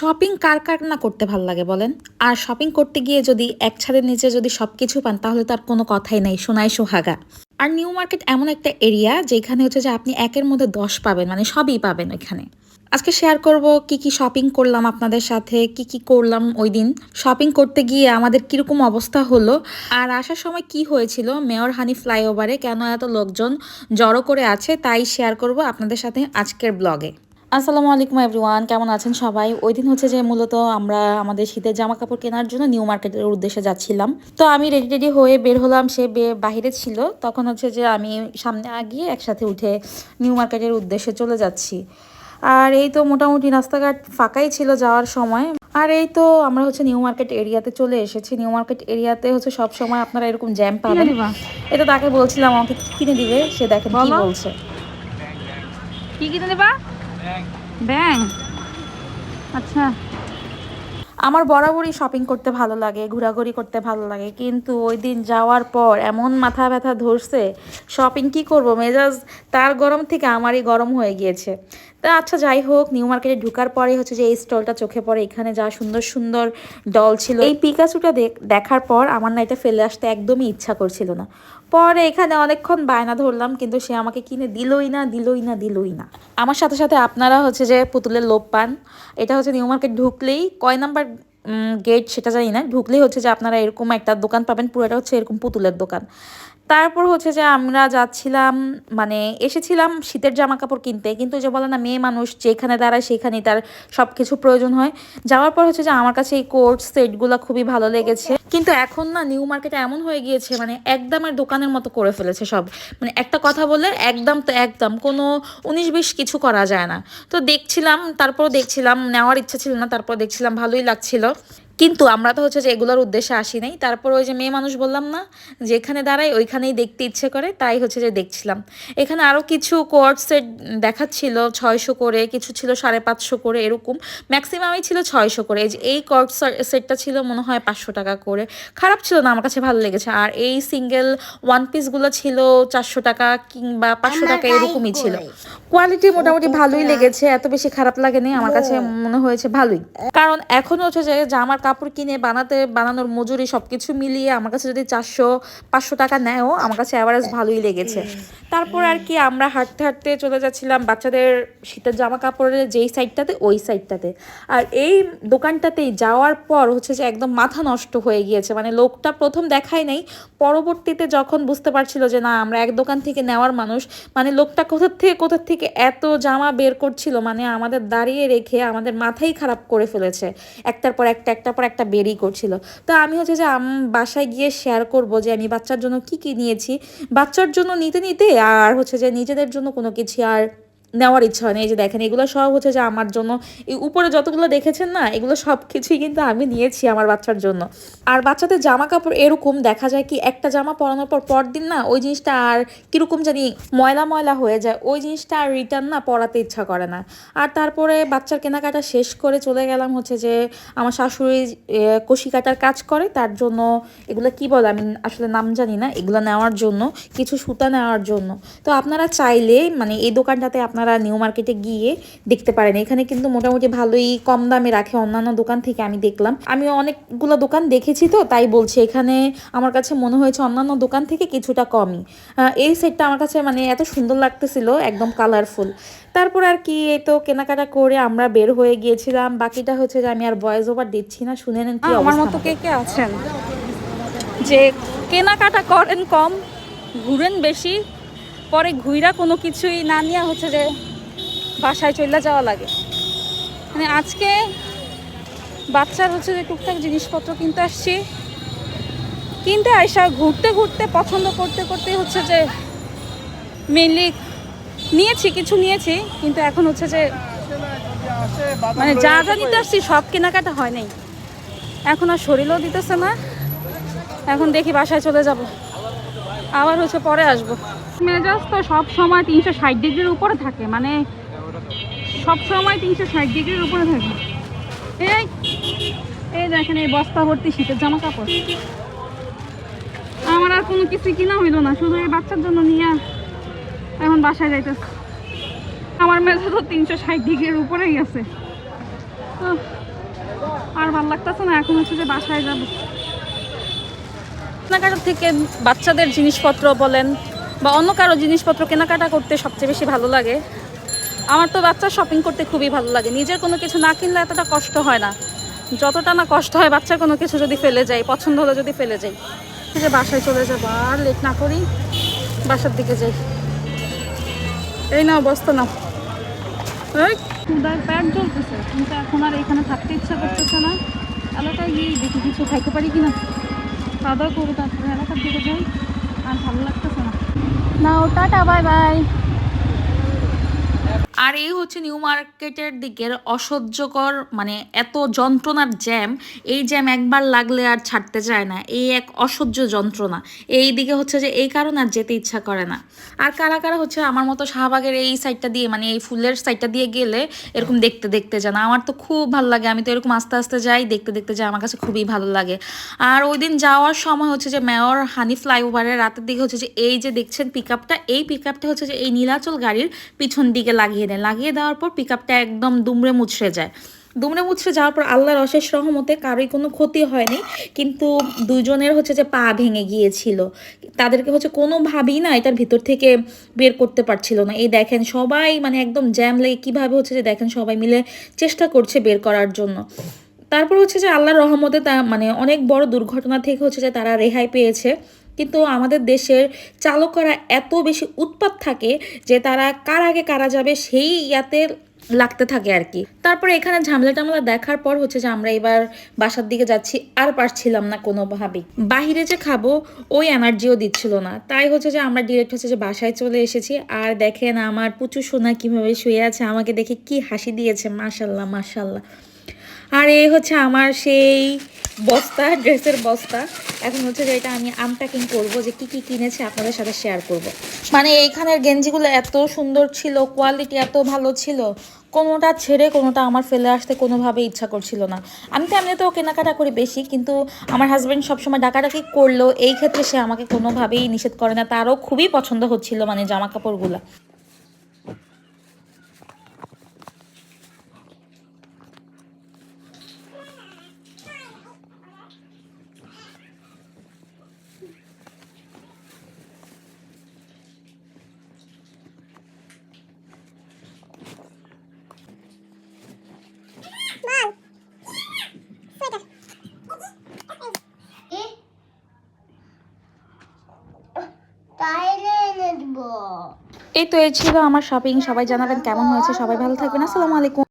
Shopping কার কার না করতে ভালো লাগে বলেন? আর শপিং করতে গিয়ে যদি এক ছাদের নিচে যদি সব কিছু পান, তাহলে তার কোনো কথাই নাই সোনায় সোহাগা। আর নিউ মার্কেট এমন একটা এরিয়া যেখানে হচ্ছে যে আপনি একের মধ্যে দশ পাবেন মানে সবই পাবেন ওইখানে। আজকে শেয়ার করব কি কি শপিং করলাম আপনাদের সাথে, কি কি করলাম ওই দিন। শপিং করতে গিয়ে আমাদের কীরকম অবস্থা হলো, আর আসার সময় কি হয়েছিল মেয়র হানি ফ্লাইওভারে কেন এত লোকজন জড়ো করে আছে, তাই শেয়ার করব আপনাদের সাথে আজকের ব্লগে আসসালামু আলাইকুম এভরিওয়ান কেমন আছেন সবাই? ওই দিন হচ্ছে যে মূলত আমরা আমাদের শীতের জামা কাপড় কেনার জন্য নিউ মার্কেটের উদ্দেশ্যে যাচ্ছিলাম। তো আমি রেডি রেডি হয়ে বের হলাম সে বাহিরে ছিল। তখন হচ্ছে যে আমি সামনে আগিয়ে একসাথে উঠে নিউ মার্কেটের উদ্দেশ্যে চলে যাচ্ছি। আর এই তো মোটামুটি রাস্তাঘাট ফাঁকাই ছিল যাওয়ার সময়। আর এই তো আমরা হচ্ছে নিউ মার্কেট এরিয়াতে চলে এসেছি। নিউ মার্কেট এরিয়াতে হচ্ছে সব সময় আপনারা এরকম জ্যাম পাবেন। এটা তাকে বলছিলাম আমাকে কিনে দিবে সে দেখেন কি বলো। বলছে। কি কিনে নেবা ব্যাং আচ্ছা। আমার বরাবরই শপিং করতে ভালো লাগে ঘোরাঘুরি করতে ভালো লাগে কিন্তু ওই দিন যাওয়ার পর এমন মাথা ব্যথা ধরছে শপিং কি করব? মেজাজ তার গরম থেকে আমারই গরম হয়ে গিয়েছে। তা আচ্ছা যাই হোক, নিউ মার্কেটে ঢুকার পরে হচ্ছে যে এই স্টলটা চোখে পড়ে। এখানে যা সুন্দর সুন্দর ডল ছিল। এই পিকাচুটা দেখার পর আমার না এটা ফেলে আসতে একদমই ইচ্ছা করছিল না। পরে এখানে অনেকক্ষণ বায়না ধরলাম, কিন্তু সে আমাকে কিনে দিলই না দিলই না দিলই না। আমার সাথে সাথে আপনারা হচ্ছে যে পুতুলের লোভ পান। এটা হচ্ছে নিউ মার্কেট ঢুকলেই কয় নাম্বার গেট সেটা জানি না, ঢুকলেই হচ্ছে যে আপনারা এরকম একটা দোকান পাবেন, পুরোটা হচ্ছে এরকম পুতুলের দোকান। তারপর হচ্ছে যে আমরা যাচ্ছিলাম মানে এসেছিলাম শীতের জামা কাপড় কিনতে কিন্তু যে বলে না, মেয়ে মানুষ যেখানে দাঁড়ায় সেখানেই তার সব কিছু প্রয়োজন হয়। যাওয়ার পর হচ্ছে যে আমার কাছে এই কোট সেটগুলো খুবই ভালো লেগেছে। কিন্তু এখন না নিউ মার্কেটে এমন হয়ে গিয়েছে মানে একদমের দোকানের মতো করে ফেলেছে সব। মানে একটা কথা বললে একদম তো একদম, কোনো উনিশ বিশ কিছু করা যায় না। তো দেখছিলাম তারপর দেখছিলাম, নেওয়ার ইচ্ছা ছিল না তারপর দেখছিলাম ভালোই লাগছিল। কিন্তু আমরা তো হচ্ছে যে এগুলোর উদ্দেশ্যে আসি নাই। তারপর ওই যে মেয়ে মানুষ বললাম না যেখানে দাঁড়াই ওইখানেই দেখতে ইচ্ছে করে তাই হচ্ছে যে দেখছিলাম। এখানে আরও কিছু কোয়ার্ড সেট দেখাচ্ছিল ছয়শো করে কিছু ছিল সাড়ে পাঁচশো করে এরকম। ম্যাক্সিমামই ছিল ছয়শো করে। এই যে এই কোয়ার্ড সেটটা ছিল মনে হয় পাঁচশো টাকা করে। খারাপ ছিল না আমার কাছে ভালো লেগেছে। আর এই সিঙ্গেল ওয়ান পিসগুলো ছিল চারশো টাকা কিংবা পাঁচশো টাকা এরকমই ছিল। কোয়ালিটি মোটামুটি ভালোই লেগেছে এত বেশি খারাপ লাগেনি আমার কাছে মনে হয়েছে ভালোই। কারণ এখন হচ্ছে যে জামার কাপড় কিনে বানাতে বানানোর মজুরি সবকিছু মিলিয়ে আমার কাছে যদি চারশো পাঁচশো টাকা নেয়ও আমার কাছে অ্যাভারেজ ভালোই লেগেছে। তারপর আর কি আমরা হাঁটতে হাঁটতে চলে যাচ্ছিলাম বাচ্চাদের শীতের জামা কাপড়ের যেই সাইডটাতে ওই সাইডটাতে আর এই দোকানটাতেই যাওয়ার পর হচ্ছে যে একদম মাথা নষ্ট হয়ে গিয়েছে। মানে লোকটা প্রথম দেখাই নাই পরবর্তীতে যখন বুঝতে পারছিল যে না আমরা এক দোকান থেকে নেওয়ার মানুষ মানে লোকটা কোথার থেকে কোথার থেকে এত জামা বের করছিল মানে আমাদের দাঁড়িয়ে রেখে আমাদের মাথাই খারাপ করে ফেলেছে। একটার পর একটা একটা একটার পর একটা বেরই করছিল। তো আমি হচ্ছে যে আম বাসায় গিয়ে শেয়ার করব যে আমি বাচ্চার জন্য কি কি নিয়েছি। বাচ্চার জন্য নিতে নিতে আর হচ্ছে যে নিজেদের জন্য কোনো কিছু আর নেওয়ার ইচ্ছা হয় এই যে দেখেন, এগুলো সব হচ্ছে যে আমার জন্য, এই উপরে যতগুলো দেখেছেন না, এগুলো সব কিছুই কিন্তু আমি নিয়েছি আমার বাচ্চার জন্য। আর বাচ্চাদের জামা কাপড় এরকম দেখা যায় কি, একটা জামা পরানোর পর পরদিন না, ওই জিনিসটা আর কীরকম জানি ময়লা ময়লা হয়ে যায়, ওই জিনিসটা আর রিটার্ন না পরাতে ইচ্ছা করে না। আর তারপরে বাচ্চার কেনাকাটা শেষ করে চলে গেলাম হচ্ছে যে আমার শাশুড়ি কষি কাটার কাজ করে, তার জন্য এগুলো কি বলে, আমি আসলে নাম জানি না, এগুলো নেওয়ার জন্য, কিছু সুতা নেওয়ার জন্য। তো আপনারা চাইলে মানে এই দোকানটাতে আপনারা নিউ মার্কেটে গিয়ে দেখতে পারেন। এখানে কিন্তু মোটামুটি ভালোই কম দামে রাখে অন্যান্য দোকান থেকে আমি দেখলাম। আমি অনেকগুলো দোকান দেখেছি তো তাই বলছি এখানে আমার কাছে মনে হয়েছে অন্যান্য দোকান থেকে কিছুটা কমই। এই সেটটা আমার কাছে মানে এত সুন্দর লাগতেছিল একদম কালারফুল তারপর আর কি এই তো কেনাকাটা করে আমরা বের হয়ে গিয়েছিলাম। বাকিটা হচ্ছে যে আমি আর ভয়েস ওভার দিচ্ছি না শুনে নেন কি আমার মতো কে কে আছেন? যে কেনাকাটা করেন কম ঘুরেন বেশি পরে ঘুইরা কোনো কিছুই না নিয়ে হচ্ছে যে বাসায় চলে যাওয়া লাগে। মানে আজকে বাচ্চার হচ্ছে যে টুকটাক জিনিসপত্র কিনতে আসছি। কিনতে আসা ঘুরতে ঘুরতে, পছন্দ করতে করতে হচ্ছে যে মেনলি নিয়েছি, কিছু নিয়েছি, কিন্তু এখন হচ্ছে যে মানে যা যা নিতে আসছি সব কেনাকাটা হয় নাই। এখন আর শরীরও দিতেছে না। এখন দেখি বাসায় চলে যাব। আবার হচ্ছে পরে আসব। মেজাজ তো সব সময় তিনশো ষাট ডিগ্রির উপরে থাকে মানে সব সময় তিনশো ষাট ডিগ্রির উপরে থাকে। এই এই দেখেন, এই বস্তা ভর্তি শীতের জামা কাপড় আমার আর কোনো কিছু কিনা হইল না, শুধু এই বাচ্চার জন্য নিয়ে এখন বাসায় যাইতেছে। আমার মেজাজ তো তিনশো ষাট ডিগ্রির উপরেই আছে। আর ভালো লাগতেছে না, এখন হচ্ছে যে বাসায় যাব। কেনাকাটা থেকে বাচ্চাদের জিনিসপত্র বলেন বা অন্য কারও জিনিসপত্র কেনাকাটা করতে সবচেয়ে বেশি ভালো লাগে। আমার তো বাচ্চার শপিং করতে খুবই ভালো লাগে। নিজের কোনো কিছু না কিনলে এতটা কষ্ট হয় না। যতটা না কষ্ট হয় বাচ্চার কোনো কিছু যদি ফেলে যায় পছন্দ হলে যদি ফেলে যাই। যে বাসায় চলে যাব, আর লেট না করি বাসার দিকে যাই। এই না এই ক্ষুদার প্যাট জ্বলতেছে। কিন্তু এখন আর এখানে থাকতে ইচ্ছা করতেছে না। এলাকায় গিয়ে দেখি কিছু খাইতে পারি কিনা। খাওয়া দাওয়া করব, তারপরে এলাকার দিকে যাই। আর ভালো লাগতেছে না। Now, tata, bye-bye. আর এই হচ্ছে নিউ মার্কেটের দিকের অসহ্যকর মানে এত যন্ত্রণার জ্যাম, এই জ্যাম একবার লাগলে আর ছাড়তে চায় না। এই এক অসহ্য যন্ত্রণা। এই দিকে হচ্ছে যে এই কারণে আর যেতে ইচ্ছা করে না। আর কারা কারা হচ্ছে আমার মতো শাহবাগের এই সাইডটা দিয়ে মানে এই ফুলের সাইডটা দিয়ে গেলে এরকম দেখতে দেখতে যান আমার তো খুব ভালো লাগে। আমি তো এরকম আস্তে আস্তে যাই, দেখতে দেখতে যাই। আমার কাছে খুবই ভালো লাগে। আর ওই দিন যাওয়ার সময় হচ্ছে যে মেয়র হানি ফ্লাইওভারের রাতের দিকে হচ্ছে যে এই যে দেখছেন পিক আপটা এই পিক আপটা হচ্ছে যে এই নীলাচল গাড়ির পিছন দিকে লাগিয়ে দেয় লাগিয়ে দেওয়ার পর পিক আপটা একদম দুমড়ে মুছড়ে যায়। দুমড়ে মুছড়ে যাওয়ার পর আল্লাহর অশেষ রহমতে কারোই কোনো ক্ষতি হয়নি। কিন্তু দুজনের হচ্ছে যে পা ভেঙে গিয়েছিল। তাদেরকে হচ্ছে কোনোভাবেই না এটার ভিতর থেকে বের করতে পারছিল না। এই দেখেন সবাই মানে একদম জ্যাম লেগে কীভাবে হচ্ছে যে দেখেন সবাই মিলে চেষ্টা করছে বের করার জন্য। তারপর হচ্ছে যে আল্লাহর রহমতে তা মানে অনেক বড় দুর্ঘটনা থেকে হচ্ছে যে তারা রেহাই পেয়েছে। কিন্তু আমাদের দেশের চালকরা এত বেশি উৎপাত থাকে যে তারা কার আগে কারা যাবে সেই ইয়াতে লাগতে থাকে আর কি। তারপরে এখানে ঝামেলা টামেলা দেখার পর হচ্ছে যে আমরা এবার বাসার দিকে যাচ্ছি, আর পারছিলাম না কোনোভাবেই। বাহিরে যে খাব, ওই এনার্জিও দিচ্ছিল না। তাই হচ্ছে যে আমরা ডিরেক্ট হচ্ছে যে বাসায় চলে এসেছি। আর দেখেন আমার পুচু সোনা কীভাবে শুয়ে আছে, আমাকে দেখে কি হাসি দিয়েছে, মাশাল্লাহ মাশাল্লাহ। আর এই হচ্ছে আমার সেই বস্তা, ড্রেসের বস্তা। এখন হচ্ছে যে এটা আমি আনপ্যাকিং করব যে কি কি কিনেছে আপনাদের সাথে শেয়ার করব। মানে এইখানের গেঞ্জিগুলো এত সুন্দর ছিল কোয়ালিটি এত ভালো ছিল, কোনোটা ছেড়ে কোনোটা আমার ফেলে আসতে কোনোভাবে ইচ্ছা করছিল না। আমি তো এমনি তো কেনাকাটা করি বেশি, কিন্তু আমার হাজব্যান্ড সবসময় ডাকাডাকি করল এই ক্ষেত্রে সে আমাকে কোনোভাবেই নিষেধ করে না। তারও খুবই পছন্দ হচ্ছিল মানে জামা কাপড়গুলো এই তো এই ছিল আমার শপিং সবাই জানাবেন কেমন হয়েছে, সবাই ভালো থাকবেন, আসসালামু আলাইকুম।